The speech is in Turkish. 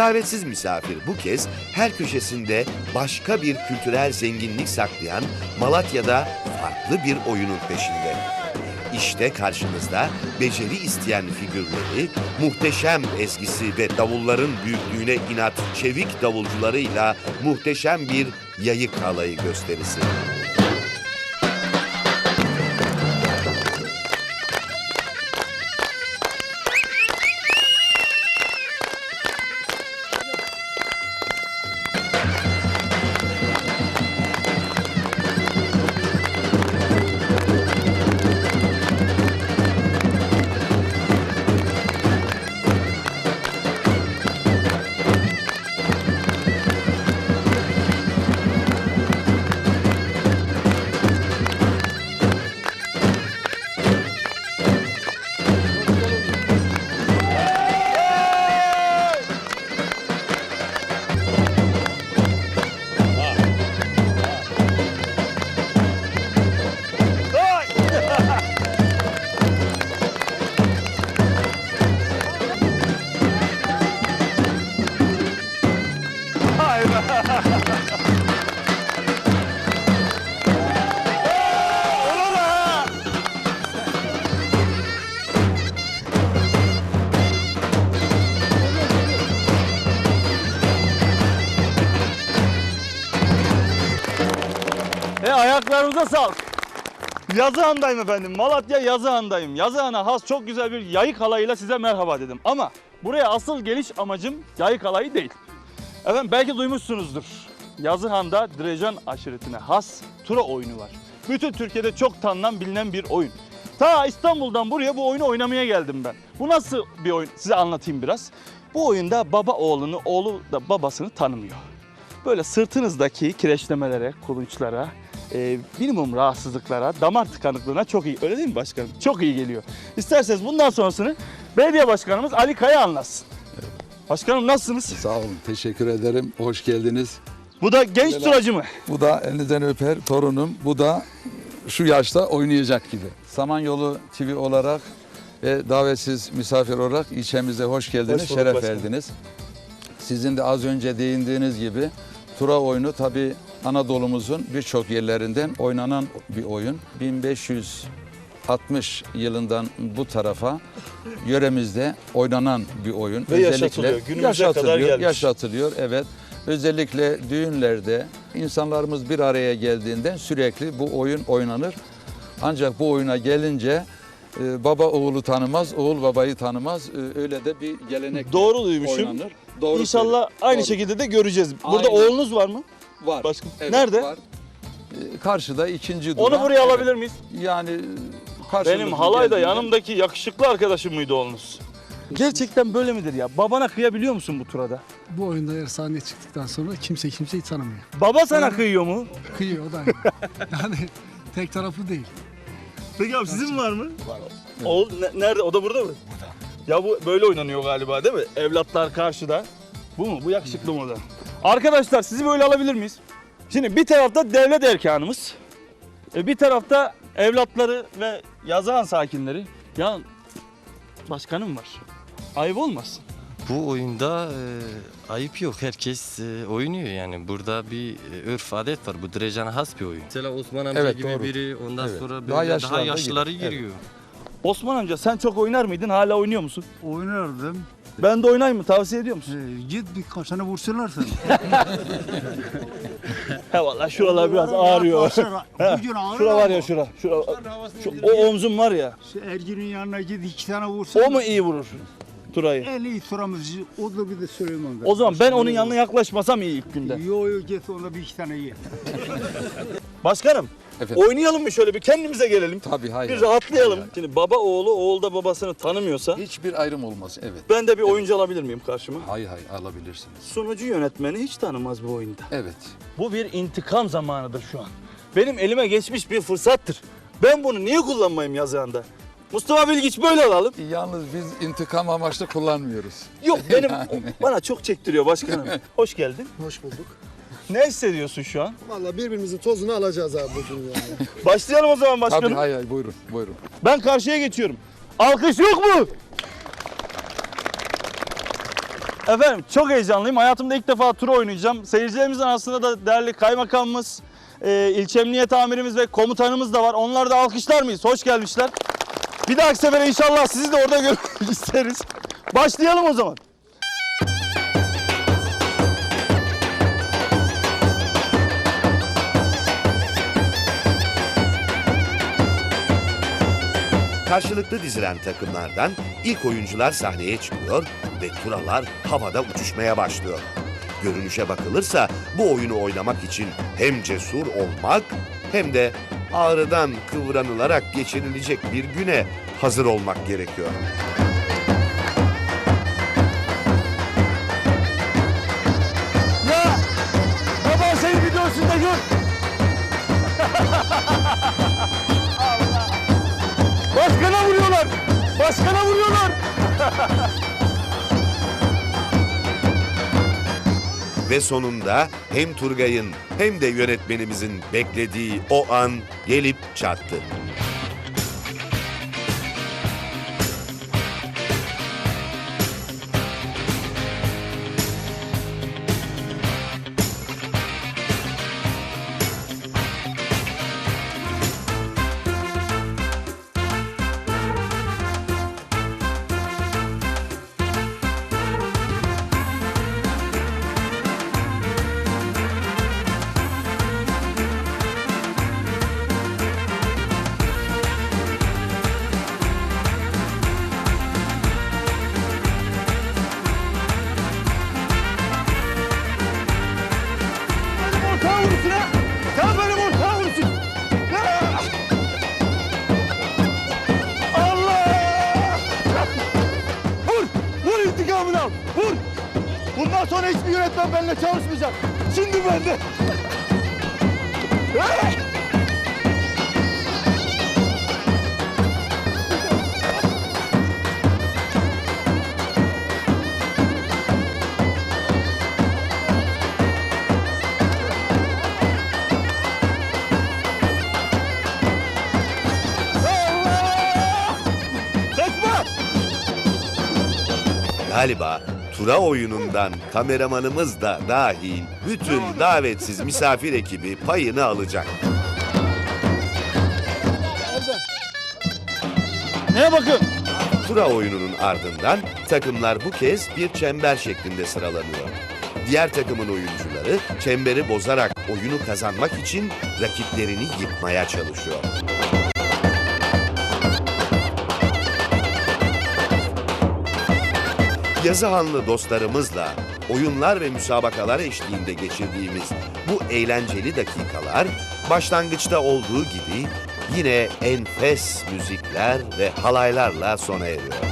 Davetsiz misafir bu kez her köşesinde başka bir kültürel zenginlik saklayan Malatya'da farklı bir oyunun peşinde. İşte karşınızda beceri isteyen figürleri, muhteşem ezgisi ve davulların büyüklüğüne inat çevik davulcularıyla muhteşem bir yayık halayı gösterisi. Ayaklarınıza sağlık. Yazıhan'dayım efendim. Malatya Yazıhan'dayım. Yazıhan'a has çok güzel bir yayık halayıyla size merhaba dedim. Ama buraya asıl geliş amacım yayık halayı değil. Efendim belki duymuşsunuzdur. Yazıhan'da Drejan aşiretine has tura oyunu var. Bütün Türkiye'de çok tanınan bilinen bir oyun. Ta İstanbul'dan buraya bu oyunu oynamaya geldim ben. Bu nasıl bir oyun? Size anlatayım biraz. Bu oyunda baba oğlunu, oğlu da babasını tanımıyor. Böyle sırtınızdaki kireçlemelere, kulunçlara, e, minimum rahatsızlıklara, damar tıkanıklığına çok iyi. Öyle değil mi başkanım? Çok iyi geliyor. İsterseniz bundan sonrasını belediye başkanımız Ali Kaya anlatsın. Başkanım nasılsınız? Sağ olun, teşekkür ederim. Hoş geldiniz. Bu da genç turacı mı? Bu da elinizden öper torunum. Bu da şu yaşta oynayacak gibi. Samanyolu TV olarak ve davetsiz misafir olarak ilçemize hoş geldiniz, Hoş bulduk şeref başkanım. verdiniz. Sizin de az önce değindiğiniz gibi tura oyunu tabii Anadolu'muzun birçok yerlerinden oynanan bir oyun. 1560 yılından bu tarafa yöremizde oynanan bir oyun. Ve yaşatılıyor, günümüze kadar gelmiş. Yaşatılıyor, evet. Özellikle düğünlerde insanlarımız bir araya geldiğinde sürekli bu oyun oynanır. Ancak bu oyuna gelince e, baba oğlu tanımaz, oğul babayı tanımaz. E, öyle de bir gelenek Doğru duymuşum. oynanır. Doğru İnşallah söylüyorsun. aynı Doğru. şekilde de göreceğiz. Burada Aynen. oğlunuz var mı? var. Başka- Evet, Nerede? Var. E, Karşıda ikinci durağı. Onu buraya Evet. alabilir miyiz? Yani karşımızda Benim halayda yanımdaki yakışıklı arkadaşım mıydı oğlunuz? Gerçekten böyle midir ya? Babana kıyabiliyor musun bu turada? Bu oyunda eğer sahneye çıktıktan sonra kimse kimseyi tanımıyor. Baba sana kıyıyor mu? Kıyıyor o da aynı. yani tek taraflı değil. Peki abi sizin var mı? Var. Oğul ne- nerede? O da burada mı? Burada. Ya bu böyle oynanıyor galiba değil mi? Evlatlar karşıda. Bu mu? Bu yakışıklı mı o da? Arkadaşlar sizi böyle alabilir miyiz? Şimdi bir tarafta devlet erkanımız. e, Bir tarafta evlatları ve yazıhan sakinleri. Ya başkanım var. Ayıp olmasın. Bu oyunda e, ayıp yok. Herkes e, oynuyor yani. Burada bir e, örf adet var. Bu Drejan'a has bir oyun. Mesela Osman amca Evet, gibi doğru. biri ondan Evet. sonra Daha böyle daha, yaşlılar da yaşlıları giriyor. giriyor. Osman amca sen çok oynar mıydın? Hala oynuyor musun? Oynardım. Ben de oynayayım mı? Tavsiye ediyor musun? Ee, git birkaç tane vursunlar seni. He valla şuralar biraz ağrıyor. Bugün ağrıyor. Şura var ya şura. şura. Şu, o omzum var ya. Şu Ergin'in yanına git iki tane vursun. O mu iyi vurur Turay'ı? En iyi turamız o da bir de Süleyman. O zaman ben onun yanına yaklaşmasam iyi ilk günde. Yo yo git onda bir iki tane ye. Başkanım Efendim? oynayalım mı şöyle bir kendimize gelelim. Tabii hayır. Bir rahatlayalım. Şimdi baba oğlu, oğul da babasını tanımıyorsa Hiçbir ayrım olmaz. Evet. ben de bir oyuncu alabilir miyim karşıma? Hayır hayır alabilirsiniz. Sunucu yönetmeni hiç tanımaz bu oyunda. Evet. Bu bir intikam zamanıdır şu an. Benim elime geçmiş bir fırsattır. Ben bunu niye kullanmayayım yazığında? Mustafa Bilgiç böyle alalım. Yalnız biz intikam amaçlı kullanmıyoruz. Yok benim bana çok çektiriyor başkanım. Hoş geldin. Hoş bulduk. Ne hissediyorsun şu an? Valla birbirimizin tozunu alacağız abi bugün yani. Başlayalım o zaman başkanım. Tabii hayır hayır buyurun buyurun. Ben karşıya geçiyorum. Alkış yok mu? Efendim çok heyecanlıyım. Hayatımda ilk defa tur oynayacağım. Seyircilerimizin arasında da değerli kaymakamımız, e, ilçe emniyet amirimiz ve komutanımız da var. Onları da alkışlar mıyız? Hoş gelmişler. Bir dahaki sefere inşallah sizi de orada görmek isteriz. Başlayalım o zaman. Karşılıklı dizilen takımlardan ilk oyuncular sahneye çıkıyor ve turalar havada uçuşmaya başlıyor. Görünüşe bakılırsa bu oyunu oynamak için hem cesur olmak hem de ağrıdan kıvranılarak geçirilecek bir güne hazır olmak gerekiyor. Ya baba seni videosunda gör. Başkana vuruyorlar. Başkana vuruyorlar. Ve sonunda hem Turgay'ın hem de yönetmenimizin beklediği o an gelip çattı. Bundan sonra hiçbir yönetmen benimle çalışmayacak. Şimdi! Allah! Kaçma! Galiba Tura oyunundan kameramanımız da dahil bütün davetsiz misafir ekibi payını alacak. Neye bakın? Tura oyununun ardından takımlar bu kez bir çember şeklinde sıralanıyor. Diğer takımın oyuncuları çemberi bozarak oyunu kazanmak için rakiplerini yıkmaya çalışıyor. Yazıhanlı dostlarımızla oyunlar ve müsabakalar eşliğinde geçirdiğimiz bu eğlenceli dakikalar başlangıçta olduğu gibi yine enfes müzikler ve halaylarla sona eriyor.